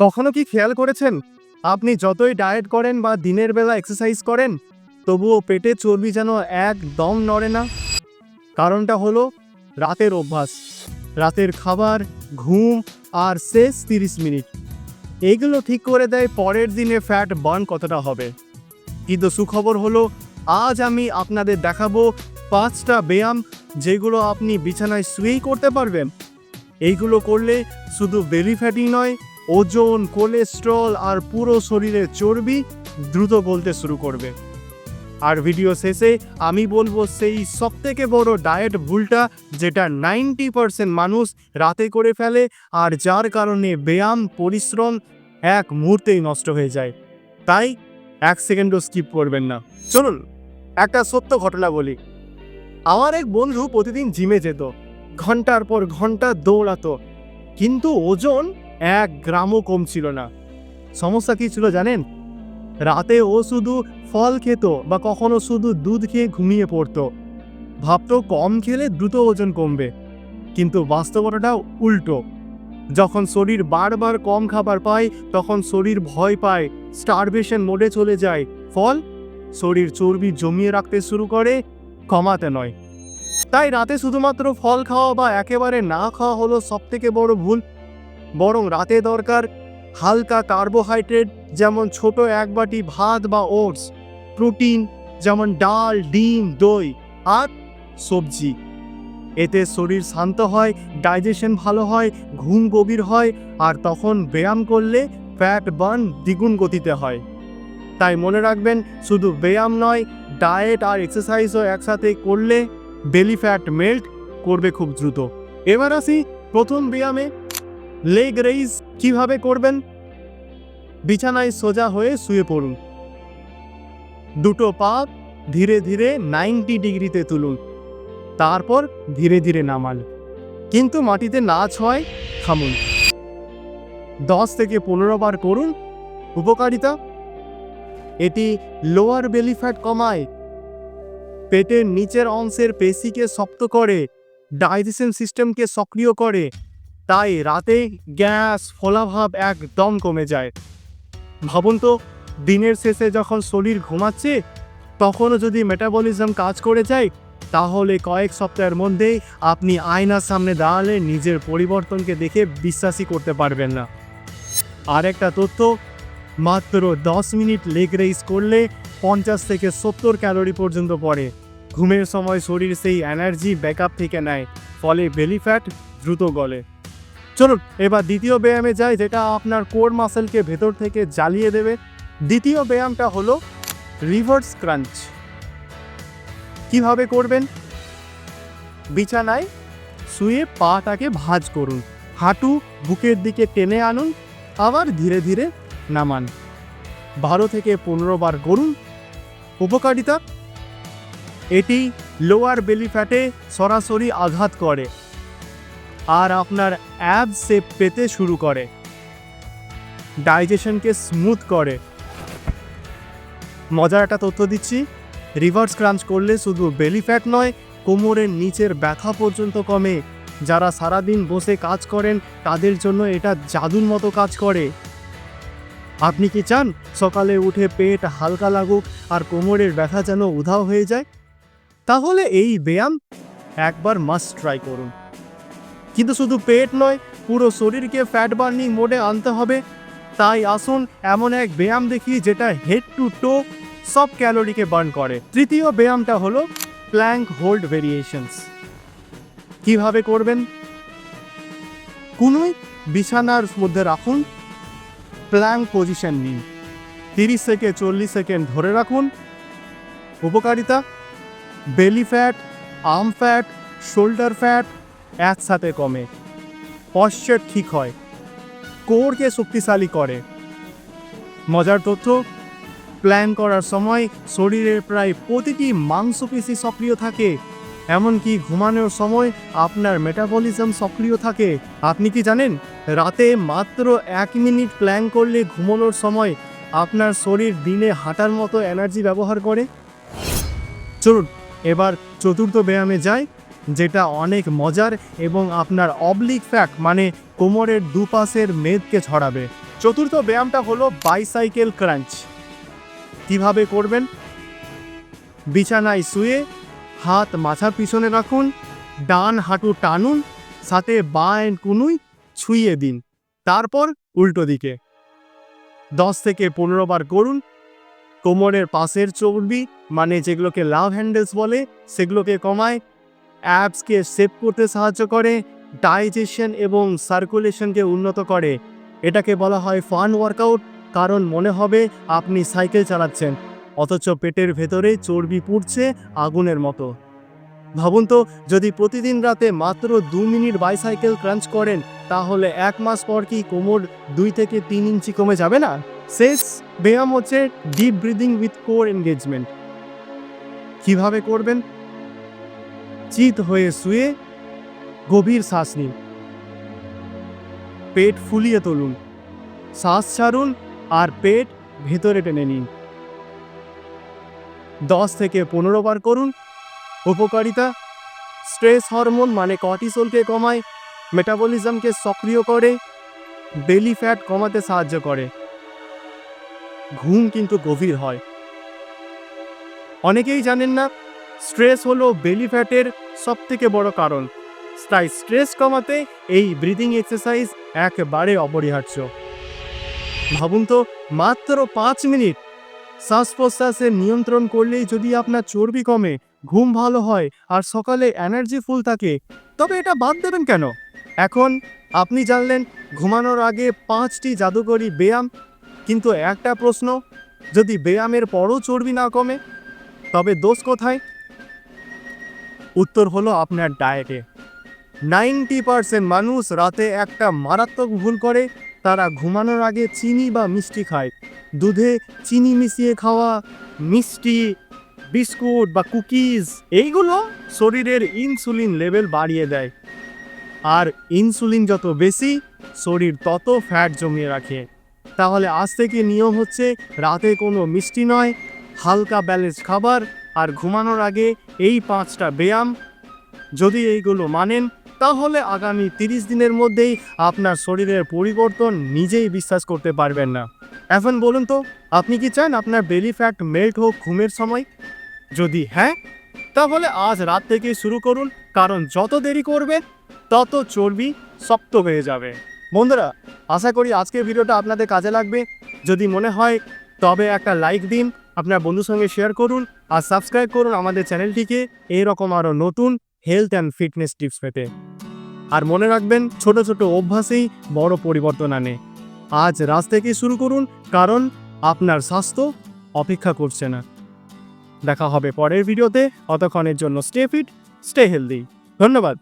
কখনো কি খেয়াল করেছেন? আপনি যতই ডায়েট করেন বা দিনের বেলা এক্সারসাইজ করেন, তবুও পেটে চর্বি যেন একদম নড়ে না। কারণটা হলো রাতের অভ্যাস। রাতের খাবার, ঘুম আর শেষ তিরিশ মিনিট। এগুলো ঠিক করে দেয় পরের দিনে ফ্যাট বার্ন কতটা হবে। কিন্তু সুখবর হলো, আজ আমি আপনাদের দেখাবো পাঁচটা ব্যায়াম যেগুলো আপনি বিছানায় শুয়েই করতে পারবেন। এইগুলো করলে শুধু বেলি ফ্যাটই নয় ওজন, কোলেস্ট্রল আর পুরো শরীরের চর্বি দ্রুত গলতে শুরু করবে। আর ভিডিও শেষে আমি বলব সেই সব থেকে বড় ডায়েট ভুলটা যেটা নাইনটি পারসেন্ট মানুষ রাতে করে ফেলে আর যার কারণে ব্যায়াম, পরিশ্রম এক মুহূর্তেই নষ্ট হয়ে যায়। তাই এক সেকেন্ডও স্কিপ করবেন না। চলুন, একটা সত্য ঘটনা বলি। আমার এক বন্ধু প্রতিদিন জিমে যেত। ঘণ্টার পর ঘণ্টা দৌড়াতো। কিন্তু ওজন এক গ্রামও কম ছিল না। সমস্যা কী ছিল জানেন? রাতে ও শুধু ফল খেত বা কখনো শুধু দুধ খেয়ে ঘুমিয়ে পড়তো। ভাবতো কম খেলে দ্রুত ওজন কমবে। কিন্তু বাস্তবতাটা উল্টো। যখন শরীর বারবার কম খাবার পায়, তখন শরীর ভয় পায় স্টারভেশন মোডে চলে যায়। ফল? শরীর চর্বি জমিয়ে রাখতে শুরু করে, কমাতে নয়। তাই রাতে শুধুমাত্র ফল খাওয়া বা একেবারে না খাওয়া হলো সবথেকে বড় ভুল। বরং রাতে দরকার হালকা কার্বোহাইড্রেট, যেমন ছোট এক বাটি ভাত বা ওটস, প্রোটিন, যেমন ডাল, ডিম, দই আর সবজি। এতে শরীর শান্ত হয়, ডাইজেশন ভালো হয়, ঘুম গভীর হয় আর তখন ব্যায়াম করলে ফ্যাট বার্ন দ্বিগুণ গতিতে হয়। তাই মনে রাখবেন, শুধু ব্যায়াম নয়, ডায়েট আর এক্সারসাইজও একসাথে করলে বেলি ফ্যাট মেল্ট করবে খুব দ্রুত। এবার আসি প্রথম ব্যায়ামে। লেগ রেইজ কীভাবে করবেন? বিছানায় সোজা হয়ে শুয়ে পড়ুন। দুটো পা ধীরে ধীরে নাইনটি ডিগ্রিতে তুলুন। তারপর ধীরে ধীরে নামান কিন্তু মাটিতে না ছয় থামুন। দশ থেকে পনেরো বার করুন। উপকারিতা? এটি লোয়ার বেলি ফ্যাট কমায়। পেটের নিচের অংশের পেশিকে শক্ত করে ডাইজেশন সিস্টেমকে সক্রিয় করে। তাই রাতে গ্যাস, ফোলাভাব একদম কমে যায়। ভাবুন তো, দিনের শেষে যখন শরীর ঘুমাচ্ছে, তখনও যদি মেটাবলিজম কাজ করে যায়, তাহলে কয়েক সপ্তাহের মধ্যেই আপনি আয়নার সামনে দাঁড়ালে নিজের পরিবর্তনকে দেখে বিশ্বাসই করতে পারবেন না। আরেকটা তথ্য, মাত্র দশ মিনিট লেগ রেইস করলে পঞ্চাশ থেকে সত্তর ক্যালোরি পর্যন্ত পড়ে। ঘুমের সময় শরীর সেই এনার্জি ব্যাকআপ থেকে নেয়, ফলে বেলি ফ্যাট দ্রুত গলে। চলুন, এবার দ্বিতীয় ব্যায়ামে যাই, যেটা আপনার কোর মাসেলকে ভেতর থেকে জ্বালিয়ে দেবে। দ্বিতীয় ব্যায়ামটা হলো রিভার্স ক্রাঞ্চ। কীভাবে করবেন? বিছানায় শুয়ে পাটাকে ভাঁজ করুন। হাঁটু বুকের দিকে টেনে আনুন, আবার ধীরে ধীরে নামান। বারো থেকে পনেরো বার করুন। উপকারিতা? এটি লোয়ার বেলি ফ্যাটে সরাসরি আঘাত করে। আর আপনার অ্যাব শেপ পেতে শুরু করে। ডাইজেশনকে স্মুথ করে। মজার একটা তথ্য দিচ্ছি, রিভার্স ক্রাঞ্চ করলে শুধু বেলি ফ্যাট নয়, কোমরের নিচের ব্যথা পর্যন্ত কমে। যারা সারাদিন বসে কাজ করেন, তাদের জন্য এটা জাদুর মতো কাজ করে। আপনি কি চান সকালে উঠে পেট হালকা লাগুক আর কোমরের ব্যথা যেন উধাও হয়ে যায়? তাহলে এই ব্যায়াম একবার মাস্ট ট্রাই করুন। কিন্তু শুধু পেট নয়, পুরো শরীরকে ফ্যাট বার্নিং মোডে আনতে হবে। তাই আসুন এমন এক ব্যায়াম দেখি যেটা হেড টু টো সব ক্যালোরিকে বার্ন করে। তৃতীয় ব্যায়ামটা হলো প্ল্যাঙ্ক হোল্ড ভেরিয়েশনস কীভাবে করবেন? কুনুই বিছানার মধ্যে রাখুন। প্ল্যাঙ্ক পজিশন নিন। তিরিশ থেকে চল্লিশ সেকেন্ড ধরে রাখুন। উপকারিতা belly fat arm fat shoulder fat একসাথে কমে। পশ্চার ঠিক হয়। কোরকে শক্তিশালী করে। মজার তথ্য, প্ল্যান করার সময় শরীরের প্রায় প্রতিটি মাংসপেশি সক্রিয় থাকে, এমনকি ঘুমানোর সময় আপনার মেটাবলিজম সক্রিয় থাকে। আপনি কি জানেন, রাতে মাত্র এক মিনিট প্ল্যান করলে ঘুমানোর সময় আপনার শরীর দিনে হাঁটার মতো এনার্জি ব্যবহার করে? চলুন, এবার চতুর্থ ব্যায়ামে যাই। যেটা অনেক মজার এবং আপনার অবলিক ফ্যাট মানে কোমরের দুপাশের মেদকে ছড়াবে। চতুর্থ ব্যায়ামটা হলো বাইসাইকেল ক্রাঞ্চ কীভাবে করবেন? বিছানায় শুয়ে হাত মাথার পিছনে রাখুন, ডান হাঁটু টানুন, সাথে বাঁ কুনুই ছুঁয়ে দিন। তারপর উল্টো দিকে। দশ থেকে পনেরো বার করুন। কোমরের পাশের চর্বি মানে যেগুলোকে লাভ হ্যান্ডেলস বলে, সেগুলোকে কমায় অ্যাপসকে সেভ করতে সাহায্য করে, ডাইজেশন এবং সার্কুলেশনকে উন্নত করে। এটাকে বলা হয় ফান ওয়ার্কআউট, কারণ মনে হবে আপনি সাইকেল চালাচ্ছেন, অথচ পেটের ভেতরে চর্বি পুড়ছে আগুনের মতো। ভাবুন তো, যদি প্রতিদিন রাতে মাত্র দু মিনিট বাইসাইকেল ক্রাঞ্চ করেন, তাহলে এক মাস পর কি কোমর দুই থেকে তিন ইঞ্চি কমে যাবে না? শেষ ব্যায়াম হচ্ছে deep breathing with core engagement. কীভাবে করবেন? চিত হয়ে শুয়ে গভীর শ্বাস নিন। পেট ফুলিয়ে তুলুন। শ্বাস ছাড়ুন আর পেট ভেতরে টেনে নিন। দশ থেকে পনেরো বার করুন। উপকারিতা, স্ট্রেস হরমোন মানে কর্টিসোলকে কমায়, মেটাবলিজমকে সক্রিয় করে, বেলি ফ্যাট কমাতে সাহায্য করে। ঘুম কিন্তু গভীর হয়। অনেকেই জানেন না স্ট্রেস হলো বেলি ফ্যাটের সব থেকে বড় কারণ। তাই স্ট্রেস কমাতে এই ব্রিদিং এক্সারসাইজ একেবারে অপরিহার্য। ভাবুন তো, মাত্র পাঁচ মিনিট শ্বাস প্রশ্বাসের নিয়ন্ত্রণ করলেই যদি আপনার চর্বি কমে, ঘুম ভালো হয় আর সকালে এনার্জি ফুল থাকে, তবে এটা বাদ দেবেন কেন? এখন আপনি জানলেন, ঘুমানোর আগে পাঁচটি জাদুকরি ব্যায়াম। কিন্তু একটা প্রশ্ন, যদি ব্যায়ামের পরও চর্বি না কমে, তবে দোষ কোথায়? উত্তর হলো আপনার ডায়েটে নাইনটি পার্সেন্ট মানুষ রাতে একটা মারাত্মক ভুল করে, তারা ঘুমানোর আগে চিনি বা মিষ্টি খায়। দুধে চিনি মিশিয়ে খাওয়া, মিষ্টি, বিস্কুট বা কুকিজ, এইগুলো শরীরের ইনসুলিন লেভেল বাড়িয়ে দেয়। আর ইনসুলিন যত বেশি, শরীর তত ফ্যাট জমিয়ে রাখে। তাহলে আজ থেকে নিয়ম হচ্ছে, রাতে কোনো মিষ্টি নয়, হালকা ব্যালেন্স খাবার আর ঘুমানোর আগে এই পাঁচটা ব্যায়াম যদি এইগুলো মানেন, তাহলে আগামী তিরিশ দিনের মধ্যেই আপনার শরীরের পরিবর্তন নিজেই বিশ্বাস করতে পারবেন না। এখন বলুন তো, আপনি কি চান আপনার বেলি ফ্যাট মেল্ট হোক ঘুমের সময়? যদি হ্যাঁ তাহলে আজ রাত থেকে শুরু করুন, কারণ যত দেরি করবেন তত চর্বি শক্ত হয়ে যাবে। বন্ধুরা, আশা করি আজকের ভিডিওটা আপনাদের কাজে লাগবে। যদি মনে হয়, তবে একটা লাইক দিন আপনার বন্ধুর সঙ্গে শেয়ার করুন আর সাবস্ক্রাইব করুন আমাদের চ্যানেলটিকে। এইরকম আরও নতুন হেলথ অ্যান্ড ফিটনেস টিপস পেতে। আর মনে রাখবেন, ছোট ছোট অভ্যাসেই বড় পরিবর্তন আনে। আজ রাত থেকে শুরু করুন, কারণ আপনার স্বাস্থ্য অপেক্ষা করছে না। দেখা হবে পরের ভিডিওতে। অতক্ষণের জন্য স্টে ফিট স্টে হেলদি ধন্যবাদ।